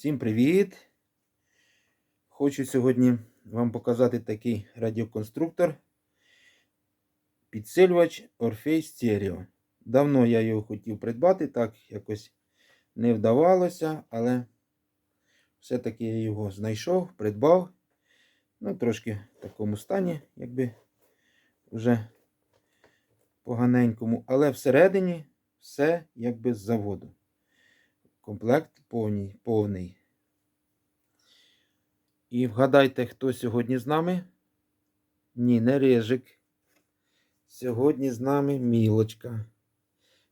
Всім привіт! Хочу сьогодні вам показати такий радіоконструктор підсилювач Orfei Stereo. Давно я його хотів придбати, так якось не вдавалося, але все-таки я його знайшов, придбав. Ну, трошки в такому стані, якби вже поганенькому, але всередині все якби з заводу. Комплект повний. повний. І вгадайте, хто сьогодні з нами? Ні, не Рижик. Сьогодні з нами Мілочка.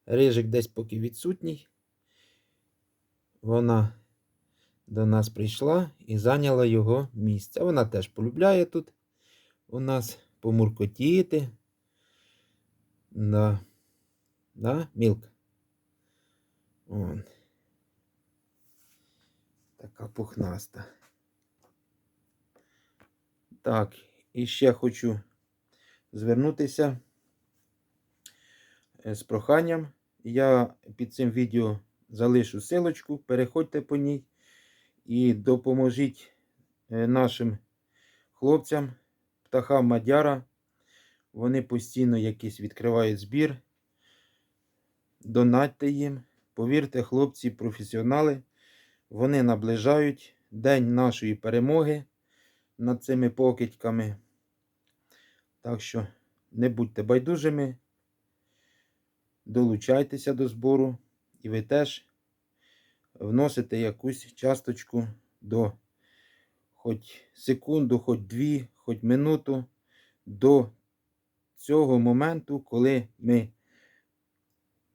Рижик десь поки відсутній. Вона до нас прийшла і зайняла його місце. Вона теж полюбляє тут у нас помуркотіти. Да. Да, Мілка? Вон. Така пухнаста. Так, і ще хочу звернутися е, з проханням. Я під цим відео залишу силочку, переходьте по ній і допоможіть е, нашим хлопцям, птахам Мадяра. Вони постійно якийсь відкривають збір. Донатьте їм. Повірте, хлопці, професіонали. Вони наближають день нашої перемоги над цими покидьками. Так що не будьте байдужими, долучайтеся до збору, і ви теж вносите якусь часточку до хоч секунду, хоч дві, хоч минуту до цього моменту, коли ми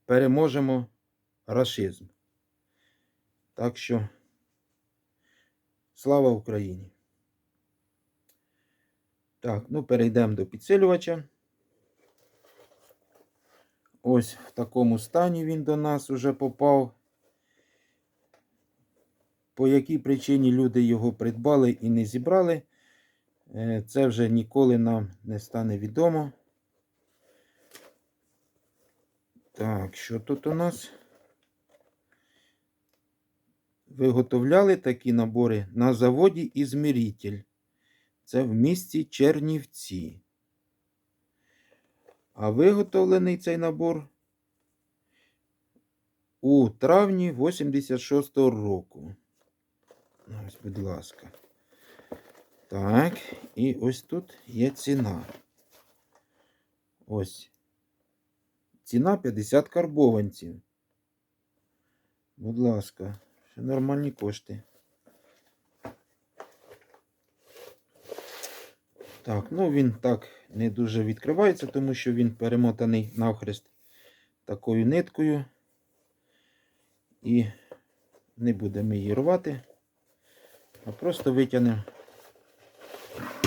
переможемо рашизм. Так що, слава Україні! Так, ну перейдемо до підсилювача. Ось в такому стані він до нас уже попав. По якій причині люди його придбали і не зібрали, е, це вже ніколи нам не стане відомо. Так, що тут у нас? Виготовляли такі набори на заводі Ізміритель. Це в місті Чернівці. А виготовлений цей набор у травні 86-го року. Ось, будь ласка. Так, і ось тут є ціна. Ось. Ціна 50 карбованців. Будь ласка, нормальні кошти. Так, ну він так не дуже відкривається, тому що він перемотаний навхрест такою ниткою. І не будемо її рвати, а просто витягнемо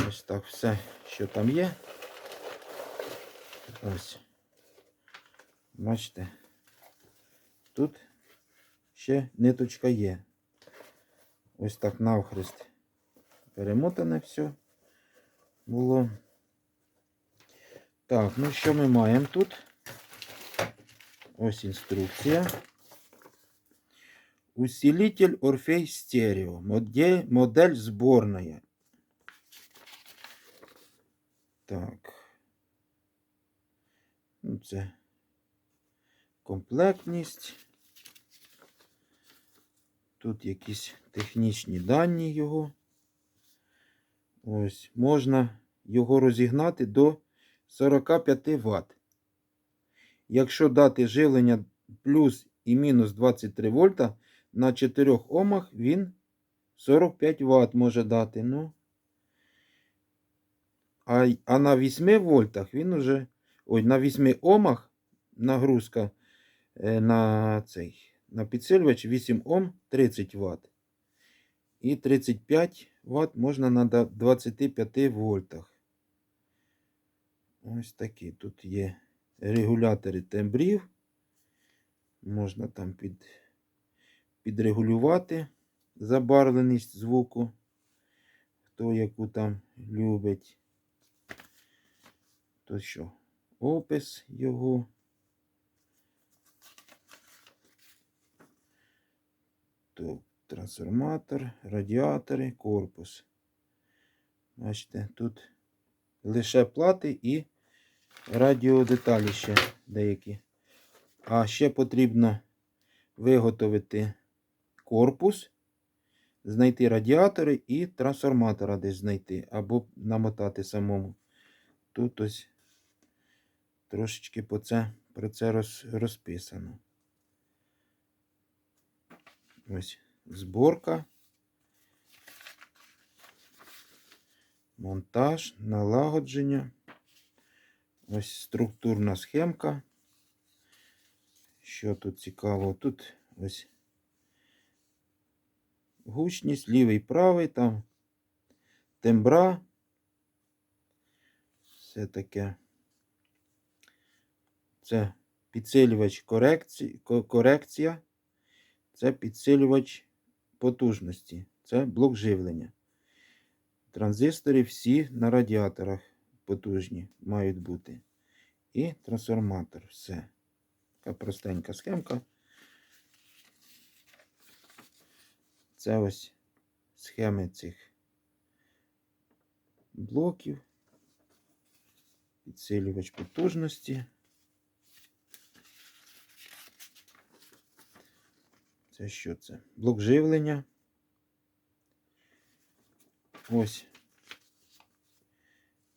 ось так все, що там є. Ось. Бачите, тут ще ниточка є. Ось так навхрест перемотане все було. Так, ну що ми маємо тут? Ось інструкція. Усилитель Orfei Stereo. Модель, модель сборная. Так. Ну, це комплектність. Тут якісь технічні дані його. Ось, можна його розігнати до 45 Вт. Якщо дати живлення плюс і мінус 23 вольта, на 4 омах він 45 Вт може дати. Ну, а, а на 8 вольтах він уже. Ой, на 8 омах нагрузка е, на цей, на підсилювач 8 Ом 30 Вт. І 35 Вт можна на 25 вольтах. Ось такі. Тут є регулятори тембрів. Можна там під, підрегулювати забарвленість звуку. Хто яку там любить. То що? Опис його. То Трансформатор, радіатори, корпус. Бачите, тут лише плати і радіодеталі ще деякі. А ще потрібно виготовити корпус, знайти радіатори і трансформатора десь знайти, або намотати самому. Тут ось трошечки по це, про це розписано. Ось зборка. Монтаж, налагодження. Ось структурна схемка. Що тут цікаво? Тут ось гучність, лівий, правий, там тембра. Все таке. Це підсилювач корекції, корекція. Це підсилювач потужності. Це блок живлення. Транзистори всі на радіаторах потужні мають бути. І трансформатор. Все. Така простенька схемка. Це ось схеми цих блоків. Підсилювач потужності. Це що це? Блок живлення. Ось.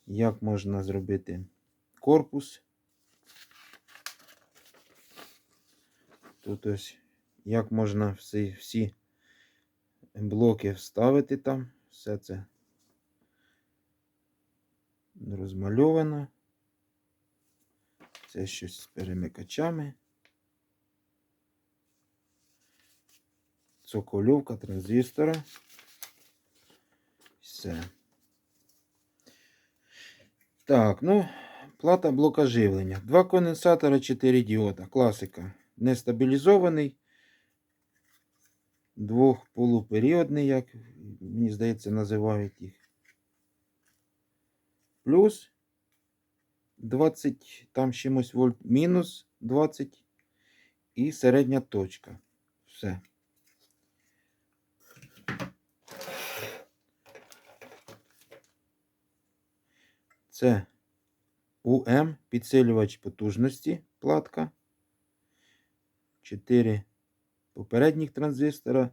Як можна зробити корпус. Тут ось як можна всі, всі блоки вставити там. Все це розмальовано. Це щось з перемикачами. Цокольовка транзистора. Все. Так, ну, плата блока живлення. Два конденсатора, 4 діода. Класика. Нестабілізований. Двохполуперіодний, як мені здається, називають їх. Плюс 20, там чимось вольт, мінус 20 і середня точка. Все. Це УМ, підсилювач потужності, платка. 4 попередніх транзистора.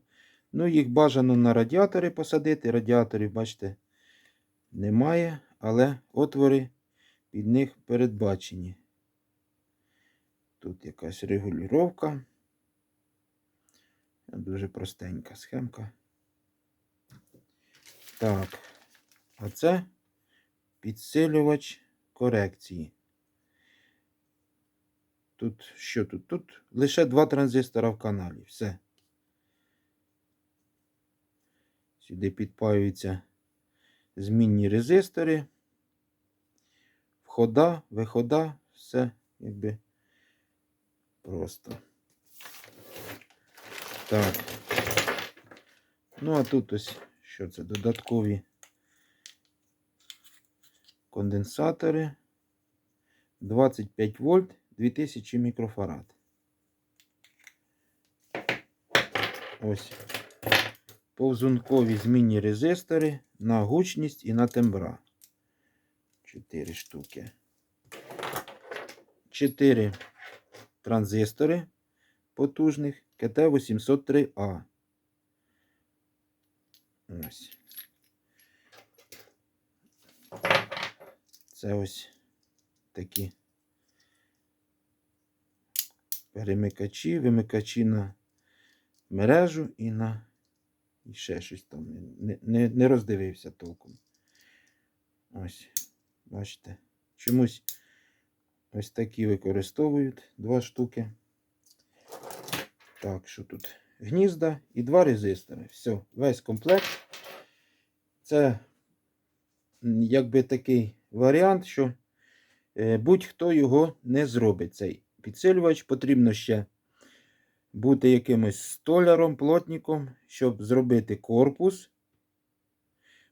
Ну, їх бажано на радіатори посадити. Радіаторів, бачите, немає, але отвори під них передбачені. Тут якась регулювання. Дуже простенька схемка. Так, а це підсилювач корекції. Тут що тут? Тут лише два транзистора в каналі. Все. Сюди підпаюються змінні резистори. Входа, вихода, все якби просто. Так. Ну, а тут ось що це? Додаткові конденсатори. 25 вольт, 2000 мікрофарад. Ось повзункові змінні резистори на гучність і на тембра. 4 штуки. 4 транзистори потужних КТ-803А. Ось. Це ось такі перемикачі, вимикачі на мережу і на і ще щось там. Не, не, не роздивився толком. Ось, бачите, чомусь ось такі використовують два штуки. Так, що тут? Гнізда і два резистори. Все, весь комплект. Це якби такий варіант, що е, будь-хто його не зробить. Цей підсилювач потрібно ще бути якимось столяром, плотником, щоб зробити корпус.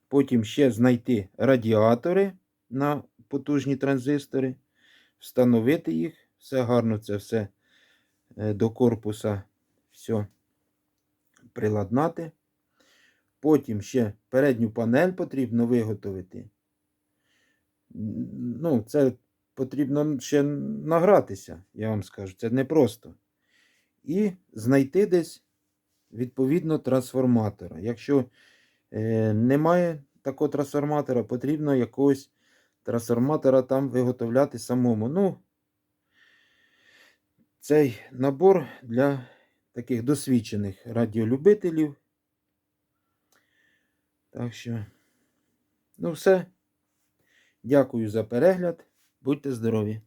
Потім ще знайти радіатори на потужні транзистори, встановити їх. Все гарно це все е, до корпуса все приладнати. Потім ще передню панель потрібно виготовити. Ну, це потрібно ще награтися, я вам скажу. Це непросто. І знайти десь відповідно трансформатора. Якщо е, немає такого трансформатора, потрібно якогось трансформатора там виготовляти самому. Ну, цей набор для таких досвідчених радіолюбителів. Так що, ну все. Дякую за перегляд. Будьте здорові!